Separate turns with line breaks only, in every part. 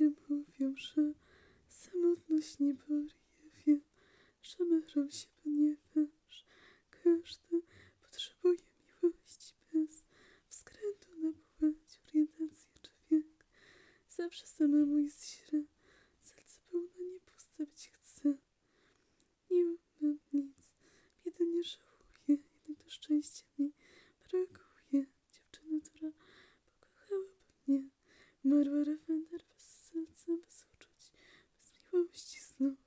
Ludzie mówią, że samotność nie boli. Wiem, że marą się, ponieważ każdy potrzebuje miłości bez względu na płeć, orientację czy wiek. Zawsze samemu jest źle, serce pełne nie puste być chce. Nie mam nic, jedynie żałuję, jednak to szczęście mi brakuje. Dziewczyna, która pokochałaby mnie, umarła Ravender bez serca, bez uczuć, bez miłości znów,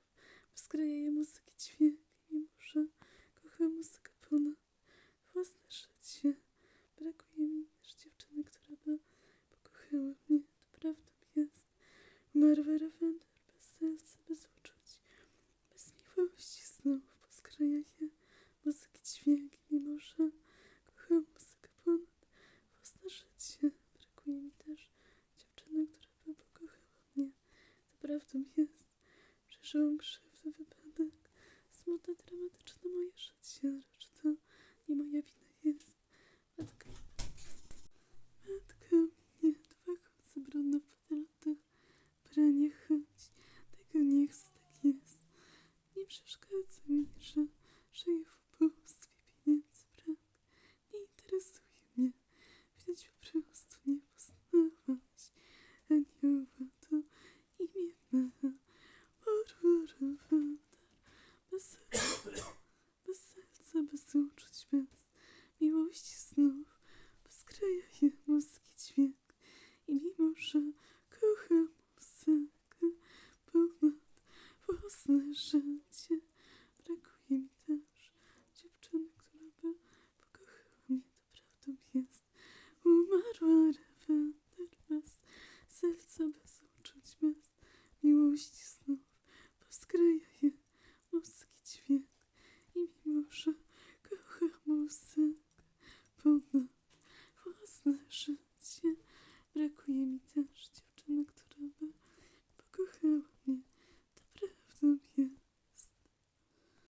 bez kraje muzyki dźwięk, mimo że kocham muzykę ponad własne życie. Brakuje mi też dziewczyny, która by pokochała mnie, to prawdą jest. Bez serca, bez uczuć, bez miłości znów, bez kraje muzyki dźwięk, mimo że kocham muzykę ponad własne życie. Brakuje mi też dziewczyny, która by pokochała mnie. To prawdą jest. Przeżyłam krzywdę, wypadek, smutne, dramatyczne moje życie, lecz to nie moja wina jest. Matka, matka mnie dwa końce brudne w podelotach, 着你。Woodward.